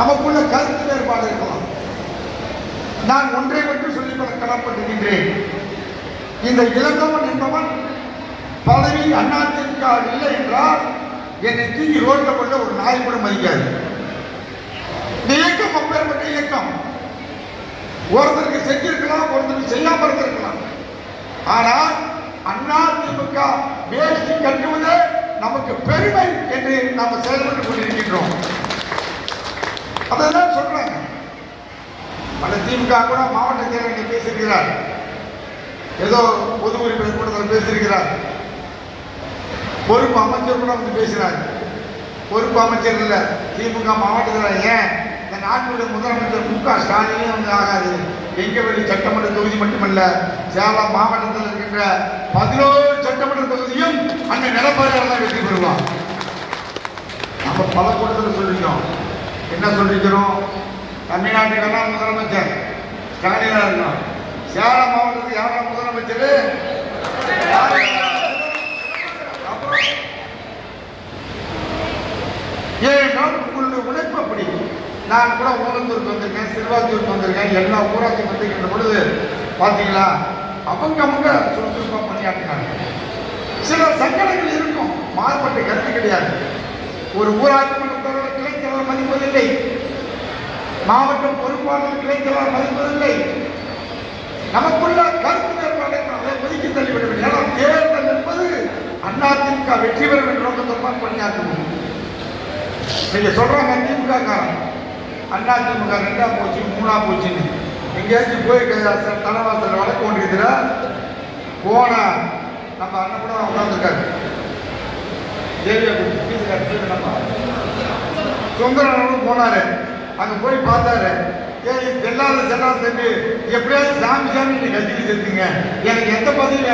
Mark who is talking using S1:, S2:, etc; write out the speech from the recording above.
S1: நமக்குள்ள கருத்து வேறுபாடு இருக்கலாம் நான் ஒன்றை மட்டும் சொல்லி கடப்பட்டிருக்கின்றேன் இந்த இளங்கவன் என்பவன் பதவி அதிமுக இல்லை என்றால் என்னை தூக்கி ரோட்டில் கொண்ட ஒரு நாய் கூட மதிக்காது. இந்த இயக்கம் அப்பேற்பட்ட இயக்கம் ஒருத்தருக்கு செஞ்சிருக்கலாம் ஒருத்தருக்கு செய்யாமல் இருந்திருக்கலாம். ஆனால் அண்ணா திமுக வேஷ்டி கட்டுவது நமக்கு பெருமை என்று நாம் செயல்பட்டு அதான் சொல்றாங்க பல திமுக கூட மாவட்ட செயலர் பேசியிருக்கிறார். ஏதோ பொது உரிமை கூட்டத்தில் பேசியிருக்கிறார். பொறுப்பு அமைச்சர் கூட வந்து பேசினார். பொறுப்பு அமைச்சர் இல்லை திமுக மாவட்டத்தில் ஏன்? இந்த நாட்டுடைய முதலமைச்சர் மு க ஸ்டாலினே வந்து ஆகாது. எங்கவெளி சட்டமன்ற தொகுதி மட்டுமல்ல சேலம் மாவட்டத்தில் இருக்கின்ற பதினோரு சட்டமன்ற தொகுதியும் அந்த நிலப்பாடுகள் தான் வெற்றி பெறுவான் நம்ம பல கூட்டத்தில் சொல்லிட்டோம். என்ன சொல்லிக்கிறோம் தமிழ்நாட்டுக்கெல்லாம் முதலமைச்சர். ஸ்டாலினா இருக்கணும். சேலம் மாவட்டத்துக்கு யாரா முதலமைச்சர்? அப்புறம் ஏனென்றால் உங்களுடைய உழைப்பு அப்படி. நான் கூட ஊரந்தூருக்கு வந்திருக்கேன் சிறுவாத்தூருக்கு வந்திருக்கேன். எல்லா ஊராட்சி வந்திருக்கின்ற பொழுது பார்த்தீங்களா அவங்க அவங்க சுறுசுறுப்பாக பணியாற்றினாங்க. சில சங்கடங்கள் இருக்கும். மாறுபட்ட கருத்து கிடையாது. ஒரு ஊராட்சி மன்ற மதிப்பதில்லை மாவட்டம் பொறுப்பாளர் கிளைத்தலைவர் மதிப்பதில்லை நமக்குள்ள கருத்து வேறுபாடு ஒதுக்கி தள்ளிவிட ஏன்னா தேர்தல் என்பது அதிமுக வெற்றி பெறும் என்ற நோக்கத்தோடு பணியாற்றணும் நீங்க சொல்றாங்க திமுக காரன் அண்ணா திமுக ரெண்டா போச்சு மூணா போச்சுன்னு. எங்கேயாச்சும் போய் க- தலைவாசல் வழக்கு கொண்டிருக்கிற போன நம்ம அண்ணன் கூட உட்காந்துருக்காரு தேவியா நம்ம சுந்தரனும் போனார். அங்கே போய் பார்த்தாரு. ஏய் செல்லாத செல்லாத தம்பி எப்படியாவது சாமி சாமி நீங்கள் கத்திட்டு செத்துங்க எனக்கு எந்த பதவியும்